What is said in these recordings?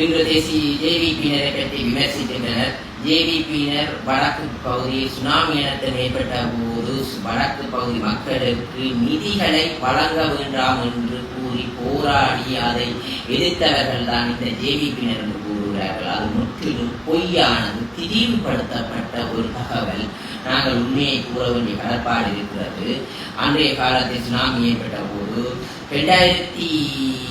இன்று தேசிய ஜேவிபியினரை பற்றி விமர்சிக்கின்றனர். ஜேவிபியினர் வடக்கு பகுதியில் சுனாமி இனத்தில் ஏற்பட்ட போது வடக்கு பகுதி மக்களுக்கு நிதிகளை வழங்க வேண்டாம் என்று கூறி போராடி அதை எதிர்த்தவர்கள் தான் இந்த ஜேவிபியினர் என்று கூறுகிறார்கள். அது முற்றிலும் பொய்யானது திரிவுபடுத்தப்பட்ட ஒரு தகவல். நாங்கள் உண்மையை கூற வேண்டிய கடற்பாடு இருக்கிறது. அன்றைய காலத்தில் சுனாமி ஏற்பட்ட போது ரெண்டாயிரத்தி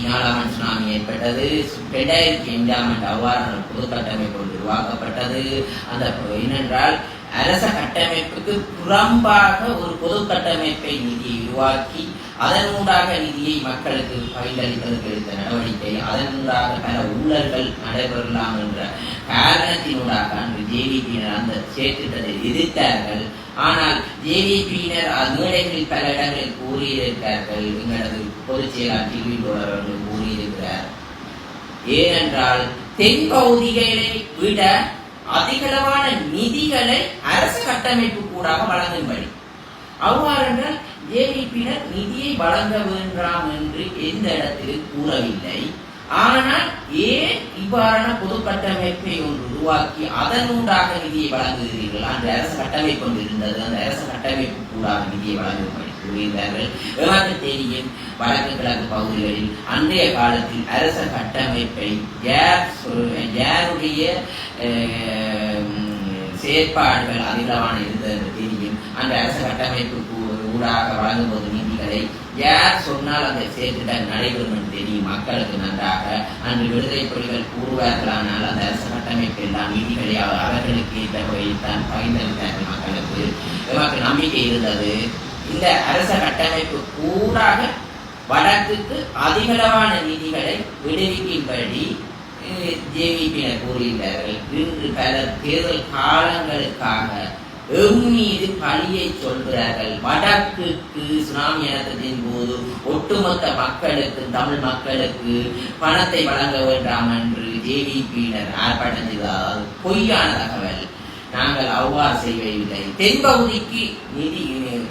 நாலாம் ஆண்டு சுனாமி ஏற்பட்டது. ரெண்டாயிரத்தி ஐந்தாம் ஆண்டு அவ்வாறான பொது கட்டமைப்பு உருவாக்கப்பட்டது. அந்த ஏனென்றால் அரச கட்டமைப்புக்கு புறம்பாக ஒரு பொது கட்டமைப்பை நிதியை உருவாக்கி அதனூடாக நிதியை மக்களுக்கு பயிலளிப்பதற்கு எடுத்த நடவடிக்கை அதனூடாக பல ஊழல்கள் நடைபெறலாம் என்ற காரணத்தினூடாக அன்று ஜேவிபியினர் அந்த சேர்த்திட்டத்தை எதிர்த்தார்கள். ஆனால் ஜேவிபியினர் மேடைகளில் பல இடங்களில் கூறியிருக்கிறார்கள். எங்களது பொதுச் செயலாளர் டிவி அவர்கள் கூறியிருக்கிறார். ஏனென்றால் தென் பகுதிகளை விட அதிகளவான நிதிகளை அரசு கட்டமைப்பு கூடாக வழங்கும்படி. அவ்வாறென்றால் ஜேவிபியினர் நிதியை வழங்க வேண்டாம் என்று எந்த இடத்திலும் கூறவில்லை. ஆனால் ஏன் இவ்வாறான பொது கட்டமைப்பை ஒன்று உருவாக்கி அதனூடாக நிதியை வழங்குகிறீர்கள்? அந்த அரசு கட்டமைப்பு ஒன்று இருந்தது. அந்த அரசு கட்டமைப்பு கூடாக நிதியை வழங்கும்படி. கூறுகிறார்கள் எமக்கு தேதியின் வடக்கு கிழக்கு பகுதிகளில் அன்றைய காலத்தில் அரச கட்டமைப்பை யார் யாருடைய செயற்பாடுகள் அதிகமான இருந்தது என்று தெரியும். அந்த அரச கட்டமைப்பு ஊடாக வழங்கும் போது நிதிகளை யார் சொன்னால் அந்த செயற்திட்டம் நடைபெறும் என்று தெரியும். மக்களுக்கு நன்றாக அன்று விடுதலை புலிகள் கூறுவார்களானால் அந்த அரச கட்டமைப்பு எல்லாம் நிதிகளை அவர்களுக்கு ஏற்ற வகையில் தான் பகிர்ந்தளித்தார்கள் மக்களுக்கு. நமக்கு நம்பிக்கை இருந்தது. இந்த அரச கட்டமைப்பு கூறாக வடக்குக்கு அதிகளவான நிதிகளை விடுவிக்கும்படி ஜேவிபியினர் கூறுகிறார்கள் இன்று பல தேர்தல் காலங்களுக்காக எம்மீது பழியை சொல்கிறார்கள். வடக்குக்கு சுனாமி இனத்தின் போது ஒட்டுமொத்த மக்களுக்கு தமிழ் மக்களுக்கு பணத்தை வழங்க வேண்டாம் என்று ஜேவிபியினர் ஆர்ப்பாட்டம் செய்ததால் பொய்யான தகவல். நாங்கள் அவ்வாறு செய்யவில்லை. தென்பகுதிக்கு நிதி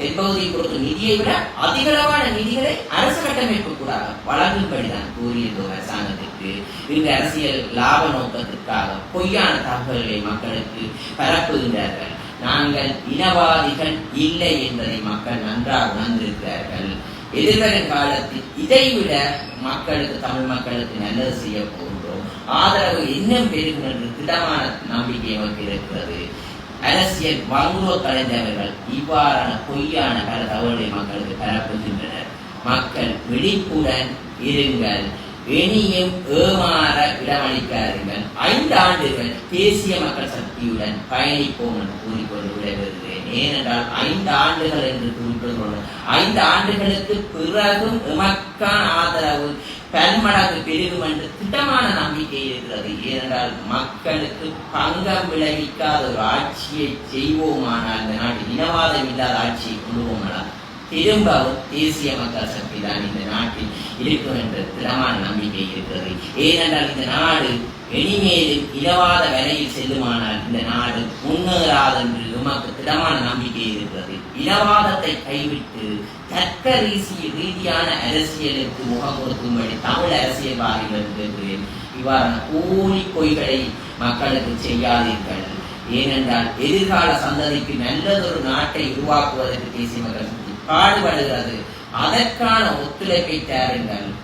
தென்பகுதியை பொறுத்து நிதியை விட அதிகளவான நிதிகளை அரசு கட்டமைப்பு கூட வழங்கும்படிதான் கூறியிருந்தோம் அரசாங்கத்திற்கு. இந்த அரசியல் லாப நோக்கத்திற்காக பொய்யான தகவல்களை மக்களுக்கு பரப்புகின்றார்கள். நாங்கள் இனவாதிகள் இல்லை என்பதை மக்கள் நன்றாக உணர்ந்திருக்கிறார்கள். எதிர்வரும் காலத்தில் இதைவிட மக்களுக்கு தமிழ் மக்களுக்கு நல்லது செய்ய போகின்றோம். ஆதரவு இன்னும் பெருகும் என்று திடமான நம்பிக்கை நமக்கு இருக்கிறது. அரசியல் வங்குவ கலைஞர்கள் இவ்வாறான பொய்யான பல தகவல்களை மக்களுக்கு பரப்புகின்றனர் மக்கள் விழிப்புடன் இருங்கள். இனியும் ஏமாற இடமளிக்காதீர்கள். ஐந்து ஆண்டுகள் தேசிய மக்கள் சக்தியுடன் பயணிப்போம் என்று கூறிக்கொண்டு விடைபெறுகிறேன். ஏனென்றால் ஐந்து ஆண்டுகள் என்று குறிப்பிடுகிறோம். ஐந்து ஆண்டுகளுக்கு பிறகும் எமக்கான ஆதரவு பன்மடங்கு பெருகும் என்று திட்டமான நம்பிக்கை இருக்கிறது. ஏனென்றால் மக்களுக்கு பங்கம் விளைவிக்காத ஒரு ஆட்சியை செய்வோமானால் இந்த நாட்டில் இனவாதம் இல்லாத ஆட்சியை கொள்வோமானால் திரும்பவும் தேசிய மக்கள் சக்தி தான் இந்த நாட்டில் இருக்கும் என்ற திடமான நம்பிக்கை இருக்கிறது. ஏனென்றால் இந்த நாடு இனிமேலும் இலவாத வேலையில் செல்லுமானால் இந்த நாடு முன்னேறாது என்று உமக்கு திடமான நம்பிக்கை இருக்கிறது. இலவாதத்தை கைவிட்டு தர்க்க ரீசி ரீதியான அரசியலுக்கு முகம் கொடுக்கும்படி தமிழ் அரசியல்வாதிகள் கேட்கிறேன். இவ்வாறான கூலி பொய்களை மக்களுக்கு செய்யாதீர்கள். ஏனென்றால் எதிர்கால சந்ததிக்கு நல்லதொரு நாட்டை உருவாக்குவதற்கு தேசிய மக்கள் பாடுபடுகிறது. அதற்கான ஒத்துழைப்பை தாருங்கள்